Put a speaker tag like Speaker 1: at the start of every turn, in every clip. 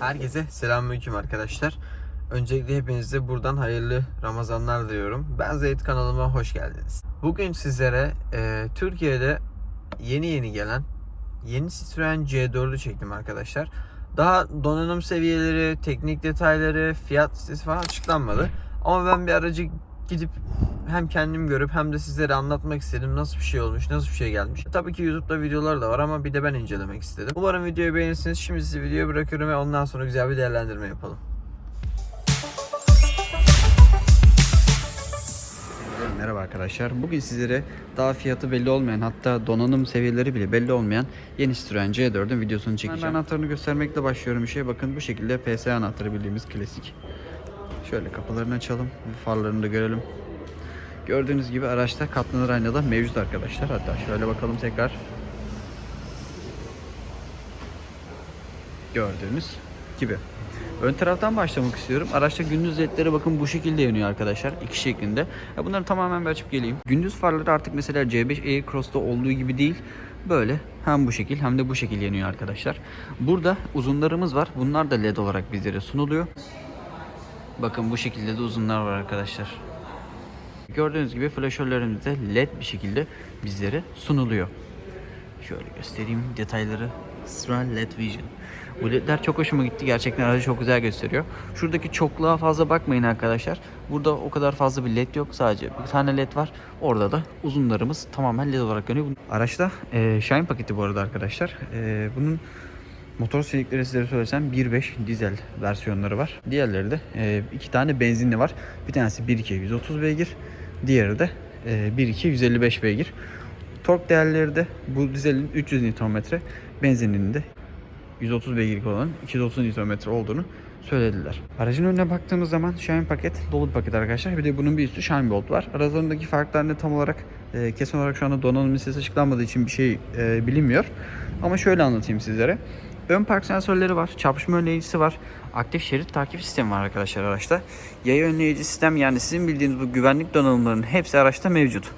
Speaker 1: Herkese selamünaleyküm arkadaşlar. Öncelikle hepinize buradan hayırlı Ramazanlar diliyorum. Ben Zeyt kanalıma hoş geldiniz. Bugün sizlere e, Türkiye'de yeni yeni gelen yeni Citroen C4'ü çektim arkadaşlar. Daha donanım seviyeleri, teknik detayları, fiyat listesi falan açıklanmadı. Ama ben bir aracı gidip hem kendim görüp hem de sizlere anlatmak istedim nasıl bir şey olmuş, nasıl bir şey gelmiş. Tabii ki YouTube'da videolar da var ama bir de ben incelemek istedim. Umarım videoyu beğenirsiniz. Şimdi sizi videoya bırakıyorum ve ondan sonra güzel bir değerlendirme yapalım. Merhaba arkadaşlar. Bugün sizlere daha fiyatı belli olmayan hatta donanım seviyeleri bile belli olmayan yeni Citroen C4'ün videosunu çekeceğim. Ben anahtarını göstermekle başlıyorum işe. Bakın bu şekilde PSA anahtarı bildiğimiz klasik. Şöyle kapılarını açalım. Farlarını da görelim. Gördüğünüz gibi araçta katlanır ayna da mevcut arkadaşlar. Hatta şöyle bakalım tekrar. Gördüğünüz gibi. Ön taraftan başlamak istiyorum. Araçta gündüz ledleri bakın bu şekilde yanıyor arkadaşlar. iki şeklinde. Bunları tamamen bir açıp geleyim. Gündüz farları artık mesela C5 Aircross'ta olduğu gibi değil. Böyle hem bu şekil hem de bu şekil yanıyor arkadaşlar. Burada uzunlarımız var. Bunlar da led olarak bizlere sunuluyor. Bakın bu şekilde de uzunlar var arkadaşlar. Gördüğünüz gibi flaşörlerimiz de led bir şekilde bizlere sunuluyor. Şöyle göstereyim detayları. Sıra LED Vision. Bu ledler çok hoşuma gitti. Gerçekten aracı çok güzel gösteriyor. Şuradaki çokluğa fazla bakmayın arkadaşlar. Burada o kadar fazla bir led yok. Sadece bir tane led var. Orada da uzunlarımız tamamen led olarak yanıyor. Araçta e, Shine paketi bu arada arkadaşlar. E, bunun Motor silikleri sizlere söylesem 1.5 dizel versiyonları var. Diğerleri de e, iki tane benzinli var. Bir tanesi 1.2 130 beygir. Diğeri de e, 1.2 155 beygir. Tork değerleri de bu dizelin 300 Nm, benzininin de 130 beygirlik olan 230 Nm olduğunu söylediler. Aracın önüne baktığımız zaman Shine paket dolu bir paket arkadaşlar. Bir de bunun bir üstü Shine Bolt var. Aralarındaki farklar ne tam olarak e, kesin olarak şu anda donanım listesi açıklanmadığı için bir şey e, bilinmiyor. Ama şöyle anlatayım sizlere. Ön park sensörleri var, çarpışma önleyicisi var, aktif şerit takip sistemi var arkadaşlar araçta. Yaya önleyici sistem yani sizin bildiğiniz bu güvenlik donanımlarının hepsi araçta mevcut.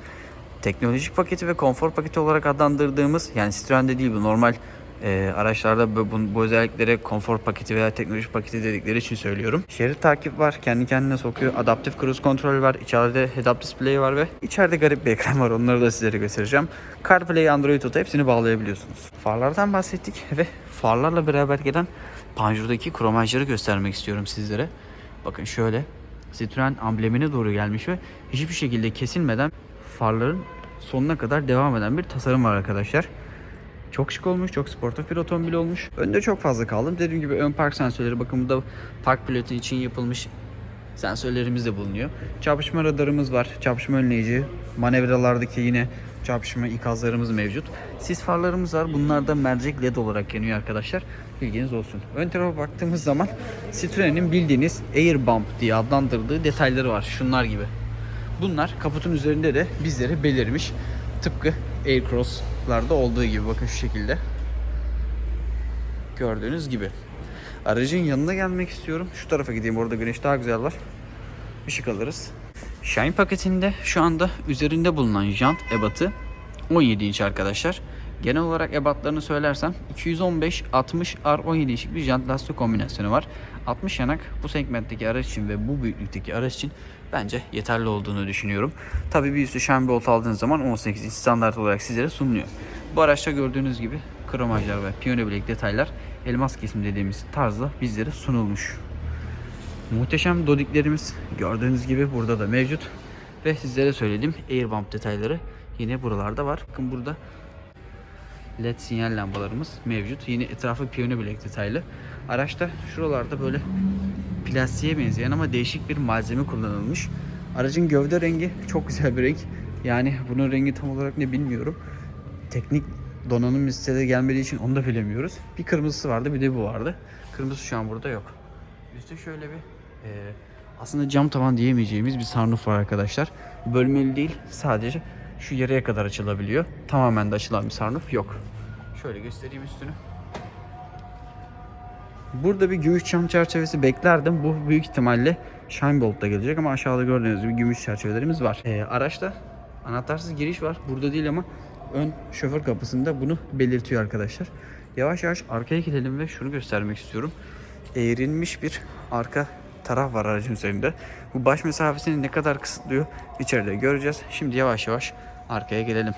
Speaker 1: Teknolojik paketi ve konfor paketi olarak adlandırdığımız yani Citroen'de değil bu normal e, araçlarda bu, bu, bu özelliklere konfor paketi veya teknolojik paketi dedikleri için söylüyorum. Şerit takip var, kendi kendine sokuyor. Adaptif cruise kontrol var, içeride head-up display var ve içeride garip bir ekran var. Onları da sizlere göstereceğim. CarPlay, Android Auto hepsini bağlayabiliyorsunuz. Farlardan bahsettik ve farlarla beraber gelen panjurdaki kromajları göstermek istiyorum sizlere. Bakın şöyle Citroen amblemine doğru gelmiş ve hiçbir şekilde kesilmeden farların sonuna kadar devam eden bir tasarım var arkadaşlar. Çok şık olmuş, çok sportif bir otomobil olmuş. Önde çok fazla kaldım. Dediğim gibi ön park sensörleri bakın burada park pilotu için yapılmış sensörlerimiz de bulunuyor. Çarpışma radarımız var, çarpışma önleyici, manevralardaki yine çarpışma ikazlarımız mevcut. Sis farlarımız var. Bunlar da mercek led olarak yanıyor arkadaşlar. Bilginiz olsun. Ön tarafa baktığımız zaman Citroen'in bildiğiniz Air Bump diye adlandırdığı detayları var. Şunlar gibi. Bunlar kaputun üzerinde de bizlere belirmiş. Tıpkı Aircross'larda olduğu gibi bakın şu şekilde. Gördüğünüz gibi. Aracın yanına gelmek istiyorum. Şu tarafa gideyim. Orada güneş daha güzel var. Işık alırız. Shine paketinde şu anda üzerinde bulunan jant ebatı 17 inç arkadaşlar. Genel olarak ebatlarını söylersem 215 60 R17 inçlik bir jant lastik kombinasyonu var. 60 yanak bu segmentteki araç için ve bu büyüklükteki araç için bence yeterli olduğunu düşünüyorum. Tabii bir üstü Shine Bolt aldığınız zaman 18 inç standart olarak sizlere sunuluyor. Bu araçta gördüğünüz gibi kromajlar ve piyano bilek detaylar elmas kesim dediğimiz tarzda bizlere sunulmuş. Muhteşem dodiklerimiz gördüğünüz gibi burada da mevcut. Ve sizlere söylediğim airbump detayları yine buralarda var. Bakın burada led sinyal lambalarımız mevcut. Yine etrafı piyano bilek detaylı. Araçta şuralarda böyle plastiğe benzeyen ama değişik bir malzeme kullanılmış. Aracın gövde rengi çok güzel bir renk. Yani bunun rengi tam olarak ne bilmiyorum. Teknik donanım listede gelmediği için onu da bilemiyoruz. Bir kırmızısı vardı bir de bu vardı. Kırmızı şu an burada yok. Üstte şöyle bir e, aslında cam tavan diyemeyeceğimiz bir sunroof var arkadaşlar. Bölmeli değil sadece şu yarıya kadar açılabiliyor. Tamamen de açılan bir sunroof yok. Şöyle göstereyim üstünü. Burada bir gümüş cam çerçevesi beklerdim. Bu büyük ihtimalle Shine Bolt'ta gelecek ama aşağıda gördüğünüz gibi gümüş çerçevelerimiz var. Ee, araçta anahtarsız giriş var. Burada değil ama ön şoför kapısında bunu belirtiyor arkadaşlar. Yavaş yavaş arkaya gidelim ve şunu göstermek istiyorum. eğrilmiş bir arka taraf var aracın üzerinde. Bu baş mesafesini ne kadar kısıtlıyor içeride göreceğiz. Şimdi yavaş yavaş arkaya gelelim.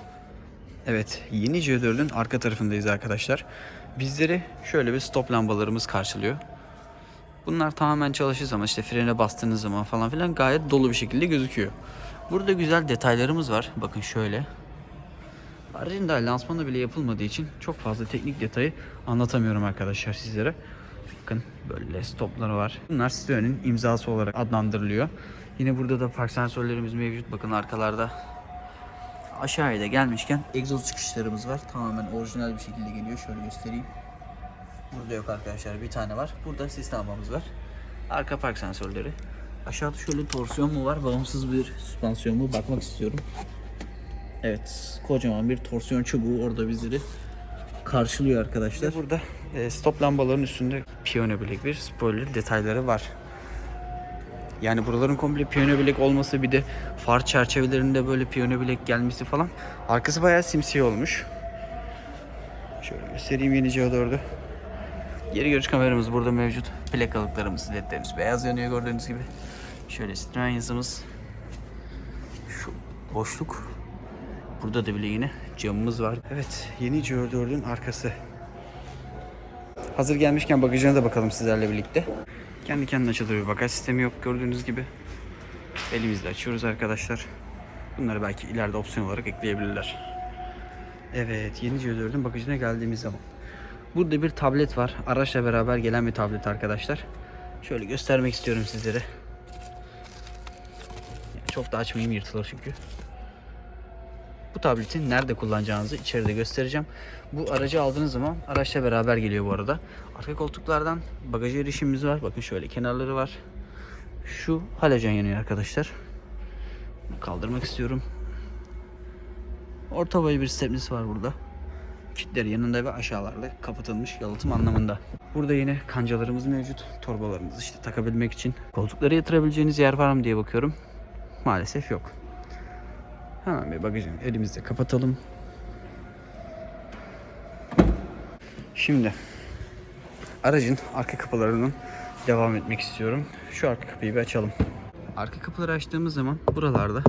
Speaker 1: Evet, yeni C4'ün arka tarafındayız arkadaşlar. Bizleri şöyle bir stop lambalarımız karşılıyor. Bunlar tamamen çalışır zaman işte frene bastığınız zaman falan filan gayet dolu bir şekilde gözüküyor. Burada güzel detaylarımız var. Bakın şöyle. Aracın daha lansmanı bile yapılmadığı için çok fazla teknik detayı anlatamıyorum arkadaşlar sizlere. Bakın böyle stopları var. Bunlar Citroen'in imzası olarak adlandırılıyor. Yine burada da park sensörlerimiz mevcut. Bakın arkalarda aşağıya da gelmişken egzoz çıkışlarımız var. Tamamen orijinal bir şekilde geliyor. Şöyle göstereyim. Burada yok arkadaşlar. Bir tane var. Burada sis var. Arka park sensörleri. Aşağıda şöyle torsiyon mu var? Bağımsız bir süspansiyon mu? Bakmak istiyorum. Evet. Kocaman bir torsiyon çubuğu orada bizleri karşılıyor arkadaşlar. Burada e, stop lambaların üstünde piyano bilek bir spoiler detayları var. Yani buraların komple piyano bilek olması bir de far çerçevelerinde böyle piyano bilek gelmesi falan. Arkası bayağı simsiyah olmuş. Şöyle göstereyim yeni CO4'ü. Geri görüş kameramız burada mevcut. Plakalıklarımız, ledlerimiz beyaz yanıyor gördüğünüz gibi. Şöyle Citroen yazımız. Şu boşluk. Burada da bile yine camımız var. Evet, yeni CO4'ün arkası. Hazır gelmişken bagajına da bakalım sizlerle birlikte. Kendi kendine açılır bir bagaj sistemi yok gördüğünüz gibi. Elimizle açıyoruz arkadaşlar. Bunları belki ileride opsiyon olarak ekleyebilirler. Evet, yeni CO4'ün bagajına geldiğimiz zaman. Burada bir tablet var. Araçla beraber gelen bir tablet arkadaşlar. Şöyle göstermek istiyorum sizlere. Çok da açmayayım yırtılır çünkü. Bu tableti nerede kullanacağınızı içeride göstereceğim. Bu aracı aldığınız zaman araçla beraber geliyor bu arada. Arka koltuklardan bagaja erişimimiz var. Bakın şöyle kenarları var. Şu halojen yanıyor arkadaşlar. Kaldırmak istiyorum. Orta boy bir stepnisi var burada. Kitleri yanında ve aşağılarda kapatılmış yalıtım anlamında. Burada yine kancalarımız mevcut. Torbalarımızı işte takabilmek için. Koltukları yatırabileceğiniz yer var mı diye bakıyorum. Maalesef yok. Hemen bir bagajını elimizde kapatalım. Şimdi aracın arka kapılarının devam etmek istiyorum. Şu arka kapıyı bir açalım. Arka kapıları açtığımız zaman buralarda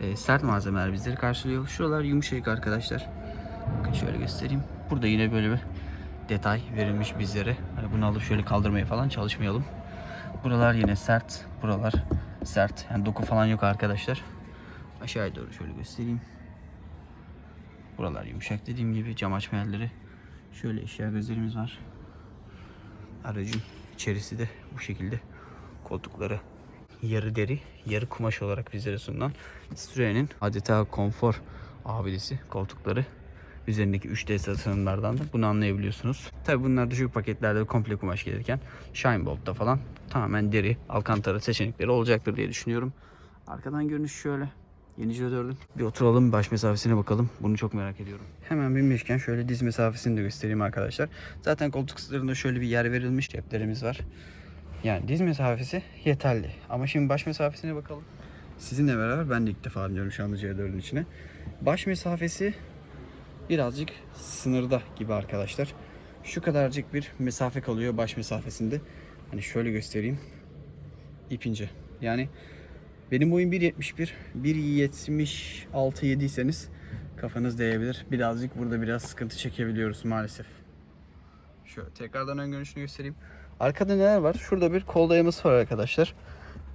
Speaker 1: e, sert malzemeler bizleri karşılıyor. Şuralar yumuşacık arkadaşlar. Bakın şöyle göstereyim. Burada yine böyle bir detay verilmiş bizlere. Hani bunu alıp şöyle kaldırmaya falan çalışmayalım. Buralar yine sert. Buralar sert. Yani doku falan yok arkadaşlar. Aşağıya doğru şöyle göstereyim. Buralar yumuşak dediğim gibi cam açma yerleri. Şöyle eşya gözlerimiz var. Aracın içerisi de bu şekilde koltukları yarı deri, yarı kumaş olarak bizlere sunulan Citroen'in adeta konfor abidesi koltukları. Üzerindeki 3D tasarımlardan da bunu anlayabiliyorsunuz. Tabi bunlar düşük paketlerde komple kumaş gelirken Shine Bolt'ta falan tamamen deri, alkantara seçenekleri olacaktır diye düşünüyorum. Arkadan görünüş şöyle. Yeni C4'ün. Bir oturalım baş mesafesine bakalım. Bunu çok merak ediyorum. Hemen binmişken şöyle diz mesafesini de göstereyim arkadaşlar. Zaten koltuk sırtlarında şöyle bir yer verilmiş ceplerimiz var. Yani diz mesafesi yeterli. Ama şimdi baş mesafesine bakalım. Sizinle beraber ben de ilk defa biniyorum şu anda C4'ün içine. Baş mesafesi birazcık sınırda gibi arkadaşlar. Şu kadarcık bir mesafe kalıyor baş mesafesinde. Hani şöyle göstereyim. İpince. Yani benim boyum 1.71. 1.76 yediyseniz kafanız değebilir. Birazcık burada biraz sıkıntı çekebiliyoruz maalesef. Şöyle tekrardan ön görünüşünü göstereyim. Arkada neler var? Şurada bir kol dayaması var arkadaşlar.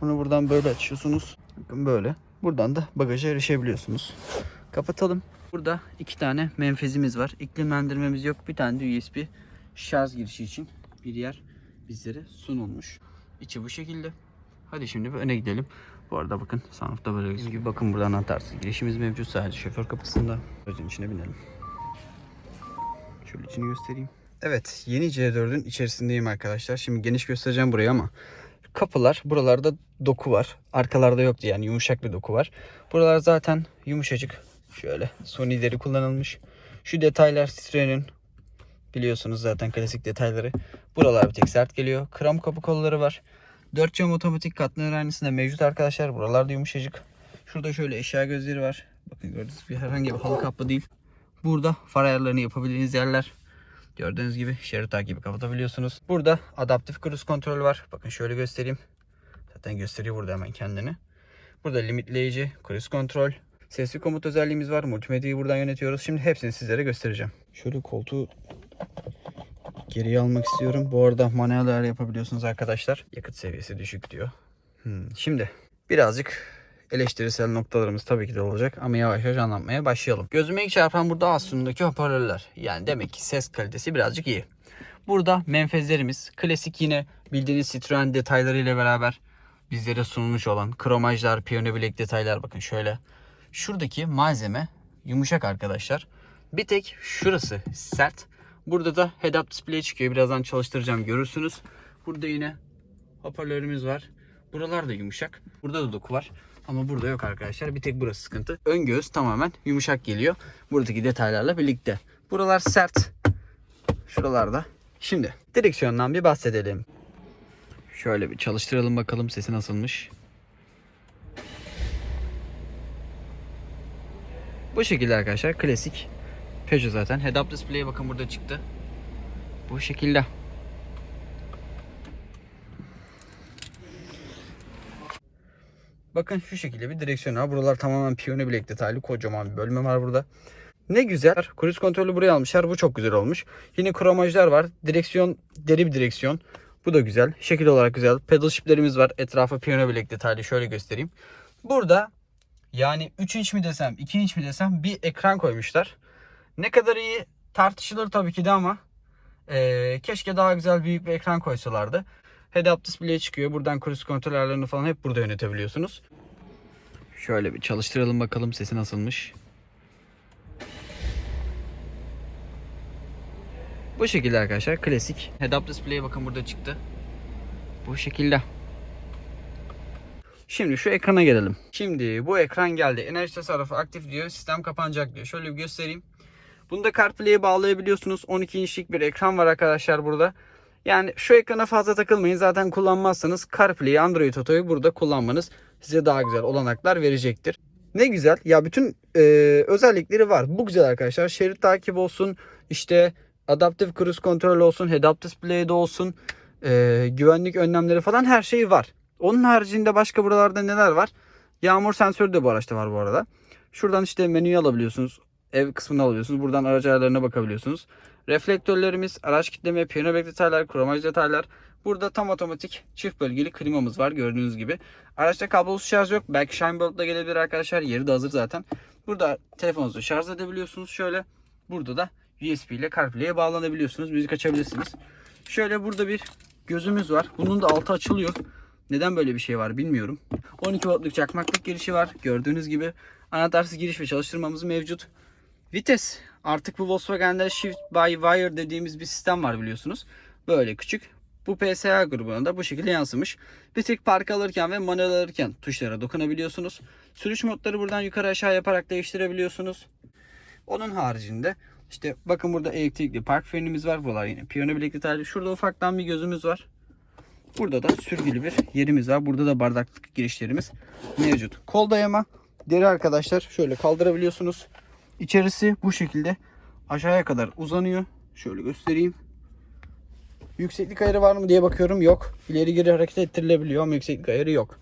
Speaker 1: Bunu buradan böyle açıyorsunuz. Bakın böyle. Buradan da bagaja erişebiliyorsunuz. Kapatalım. Burada iki tane menfezimiz var. İklimlendirmemiz yok. Bir tane de USB şarj girişi için bir yer bizlere sunulmuş. İçi bu şekilde. Hadi şimdi bir öne gidelim. Bu arada bakın sunroofta böyle gözüküyor. gibi bakın burada anahtarsız girişimiz mevcut sadece şoför kapısında. Aracın içine binelim. Şöyle içini göstereyim. Evet yeni C4'ün içerisindeyim arkadaşlar. Şimdi geniş göstereceğim burayı ama kapılar buralarda doku var. Arkalarda yoktu yani yumuşak bir doku var. Buralar zaten yumuşacık. Şöyle deri kullanılmış. Şu detaylar Citroen'in biliyorsunuz zaten klasik detayları. Buralar bir tek sert geliyor. Kram kapı kolları var. 4 cam otomatik katlanır aynısında mevcut arkadaşlar. Buralarda yumuşacık. Şurada şöyle eşya gözleri var. Bakın gördüğünüz gibi herhangi bir halı kaplı değil. Burada far ayarlarını yapabildiğiniz yerler. Gördüğünüz gibi şerit takibi kapatabiliyorsunuz. Burada adaptif cruise kontrol var. Bakın şöyle göstereyim. Zaten gösteriyor burada hemen kendini. Burada limitleyici, cruise kontrol, sesli komut özelliğimiz var. Multimedyayı buradan yönetiyoruz. Şimdi hepsini sizlere göstereceğim. Şöyle koltuğu geriye almak istiyorum. Bu arada manuel ayar yapabiliyorsunuz arkadaşlar. Yakıt seviyesi düşük diyor. Hmm, Şimdi birazcık eleştirisel noktalarımız tabii ki de olacak ama yavaş yavaş anlatmaya başlayalım. Gözüme ilk çarpan burada aslındaki hoparlörler. Yani demek ki ses kalitesi birazcık iyi. Burada menfezlerimiz klasik yine bildiğiniz Citroen detaylarıyla beraber bizlere sunulmuş olan kromajlar, piyano bilek detaylar bakın şöyle. Şuradaki malzeme yumuşak arkadaşlar. Bir tek şurası sert. Burada da head-up display çıkıyor. Birazdan çalıştıracağım görürsünüz. Burada yine hoparlörümüz var. Buralar da yumuşak. Burada da doku var. Ama burada yok arkadaşlar. Bir tek burası sıkıntı. Ön göğüs tamamen yumuşak geliyor. Buradaki detaylarla birlikte. Buralar sert. Şuralarda. Şimdi direksiyondan bir bahsedelim. Şöyle bir çalıştıralım bakalım sesi nasılmış. Bu şekilde arkadaşlar klasik Peugeot zaten. Head-up display'e bakın burada çıktı. Bu şekilde. Bakın şu şekilde bir direksiyon var. Buralar tamamen piyano bilek detaylı. Kocaman bir bölme var burada. Ne güzel. Cruise kontrolü buraya almışlar. Bu çok güzel olmuş. Yine kromajlar var. Direksiyon deri bir direksiyon. Bu da güzel. Şekil olarak güzel. Pedal shiftlerimiz var. Etrafı piyano bilek detaylı. Şöyle göstereyim. Burada yani 3 inç mi desem 2 inç mi desem bir ekran koymuşlar. Ne kadar iyi tartışılır tabii ki de ama eee, keşke daha güzel büyük bir ekran koysalardı. Head-up display çıkıyor. Buradan cruise kontrol ayarlarını falan hep burada yönetebiliyorsunuz. Şöyle bir çalıştıralım bakalım sesi nasılmış. Bu şekilde arkadaşlar klasik. Head-up display bakın burada çıktı. Bu şekilde. Şimdi şu ekrana gelelim. Şimdi bu ekran geldi. Enerji tasarrufu aktif diyor. Sistem kapanacak diyor. Şöyle bir göstereyim. Bunda CarPlay'e bağlayabiliyorsunuz. 12 inçlik bir ekran var arkadaşlar burada. Yani şu ekrana fazla takılmayın. Zaten kullanmazsanız CarPlay, Android Auto'yu burada kullanmanız size daha güzel olanaklar verecektir. Ne güzel. Ya bütün e, özellikleri var. Bu güzel arkadaşlar. Şerit takip olsun. işte adaptif cruise kontrol olsun. Head-up display'de olsun. e, güvenlik önlemleri falan her şey var. Onun haricinde başka buralarda neler var? Yağmur sensörü de bu araçta var bu arada. Şuradan işte menüyü alabiliyorsunuz. Ev kısmını alabiliyorsunuz. Buradan araç ayarlarına bakabiliyorsunuz. Reflektörlerimiz, araç kitleme, piyano bek detaylar, kromaj detaylar. Burada tam otomatik çift bölgeli klimamız var gördüğünüz gibi. Araçta kablosuz şarj yok. Belki Shinebird ile gelebilir arkadaşlar. Yeri de hazır zaten. Burada telefonunuzu şarj edebiliyorsunuz şöyle. Burada da USB ile CarPlay'e bağlanabiliyorsunuz. Müzik açabilirsiniz. Şöyle burada bir gözümüz var. Bunun da altı açılıyor. Neden böyle bir şey var bilmiyorum. 12 voltluk çakmaklık girişi var. Gördüğünüz gibi anahtarsız giriş ve çalıştırmamız mevcut. Vites. Artık bu Volkswagen'de Shift by Wire dediğimiz bir sistem var biliyorsunuz. Böyle küçük. Bu PSA grubuna da bu şekilde yansımış. Bir tek park alırken ve manuel alırken tuşlara dokunabiliyorsunuz. Sürüş modları buradan yukarı aşağı yaparak değiştirebiliyorsunuz. Onun haricinde işte bakın burada elektrikli park frenimiz var. Buralar yine piyano bilek detaylı. Şurada ufaktan bir gözümüz var. Burada da sürgülü bir yerimiz var. Burada da bardaklık girişlerimiz mevcut. Kol dayama deri arkadaşlar. Şöyle kaldırabiliyorsunuz. İçerisi bu şekilde aşağıya kadar uzanıyor. Şöyle göstereyim. Yükseklik ayarı var mı diye bakıyorum. Yok. İleri geri hareket ettirilebiliyor ama yükseklik ayarı yok.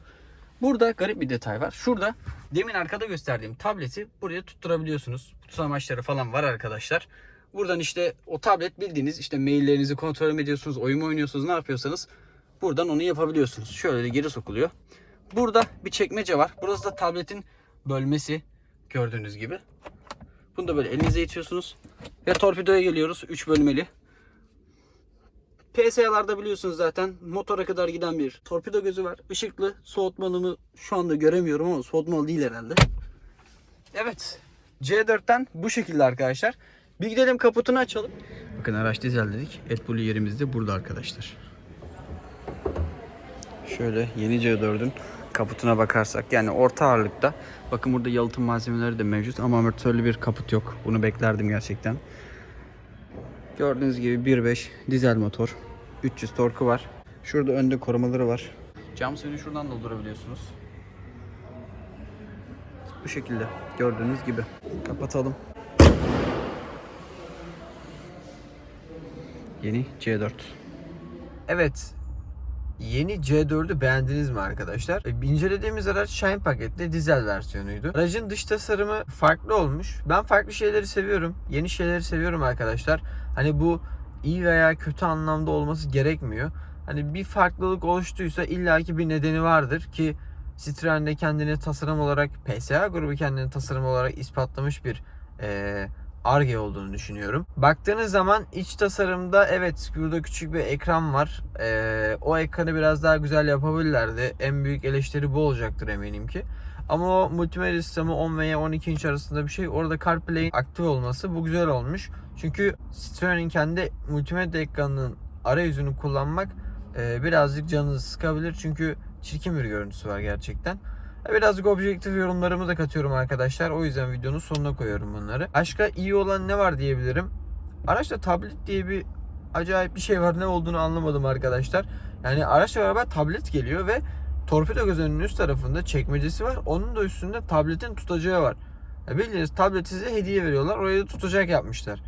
Speaker 1: Burada garip bir detay var. Şurada demin arkada gösterdiğim tableti buraya tutturabiliyorsunuz. Tutamaçları falan var arkadaşlar. Buradan işte o tablet bildiğiniz işte maillerinizi kontrol ediyorsunuz, oyun oynuyorsunuz, ne yapıyorsanız buradan onu yapabiliyorsunuz. Şöyle de geri sokuluyor. Burada bir çekmece var. Burası da tabletin bölmesi gördüğünüz gibi. Bunu da böyle elinize itiyorsunuz. Ve torpidoya geliyoruz. 3 bölmeli. PSA'larda biliyorsunuz zaten motora kadar giden bir torpido gözü var. Işıklı soğutmalımı şu anda göremiyorum ama soğutmalı değil herhalde. Evet. C4'ten bu şekilde arkadaşlar. Bir gidelim kaputunu açalım. Bakın araç dizel dedik. AdBlue yerimiz de burada arkadaşlar. Şöyle yeni C4'ün kaputuna bakarsak yani orta ağırlıkta. Bakın burada yalıtım malzemeleri de mevcut ama amortisörlü bir kaput yok. Bunu beklerdim gerçekten. Gördüğünüz gibi 1.5 dizel motor. 300 torku var. Şurada önde korumaları var. Cam suyunu şuradan doldurabiliyorsunuz. Bu şekilde gördüğünüz gibi. Kapatalım.
Speaker 2: Yeni C4.
Speaker 1: Evet. Yeni C4'ü beğendiniz mi arkadaşlar? E, İncelediğimiz araç Shine paketli dizel versiyonuydu. Aracın dış tasarımı farklı olmuş. Ben farklı şeyleri seviyorum. Yeni şeyleri seviyorum arkadaşlar. Hani bu iyi veya kötü anlamda olması gerekmiyor. Hani bir farklılık oluştuysa illaki bir nedeni vardır ki Citroen de kendini tasarım olarak PSA grubu kendini tasarım olarak ispatlamış bir eee ARGE olduğunu düşünüyorum. Baktığınız zaman iç tasarımda evet burada küçük bir ekran var. Ee, o ekranı biraz daha güzel yapabilirlerdi. En büyük eleştiri bu olacaktır eminim ki. Ama o multimedya sistemi 10 veya 12 inç arasında bir şey. Orada CarPlay'in aktif olması bu güzel olmuş. Çünkü Citroen'in kendi multimedya ekranının arayüzünü kullanmak e, birazcık canınızı sıkabilir. Çünkü çirkin bir görüntüsü var gerçekten. Birazcık objektif yorumlarımı da katıyorum arkadaşlar. O yüzden videonun sonuna koyuyorum bunları. Başka iyi olan ne var diyebilirim. Araçta tablet diye bir acayip bir şey var. Ne olduğunu anlamadım arkadaşlar. Yani araçla beraber tablet geliyor ve torpido gözünün üst tarafında çekmecesi var. Onun da üstünde tabletin tutacağı var. Ya bildiğiniz tableti size hediye veriyorlar. Oraya da tutacak yapmışlar.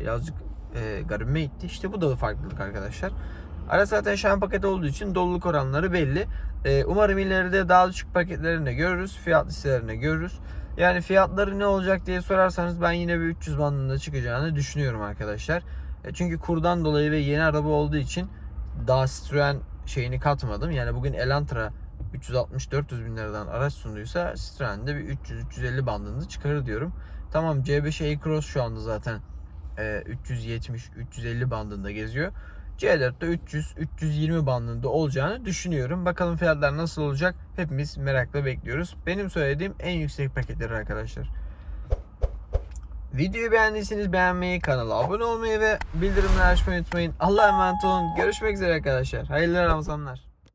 Speaker 1: Birazcık e, garibime gitti. İşte bu da farklılık arkadaşlar. Araç zaten şan paket olduğu için doluluk oranları belli. Ee, umarım ileride daha düşük paketlerini görürüz. Fiyat listelerini de görürüz. Yani fiyatları ne olacak diye sorarsanız ben yine bir 300 bandında çıkacağını düşünüyorum arkadaşlar. E, çünkü kurdan dolayı ve yeni araba olduğu için daha Citroen şeyini katmadım. Yani bugün Elantra 360-400 bin liradan araç sunduysa Citroen de bir 300-350 bandında çıkarır diyorum. Tamam C5 E-Cross şu anda zaten e, 370-350 bandında geziyor. C4'te 300-320 bandında olacağını düşünüyorum. Bakalım fiyatlar nasıl olacak hepimiz merakla bekliyoruz. Benim söylediğim en yüksek paketleri arkadaşlar. Videoyu beğendiyseniz beğenmeyi, kanala abone olmayı ve bildirimleri açmayı unutmayın. Allah'a emanet olun. Görüşmek üzere arkadaşlar. Hayırlı Ramazanlar.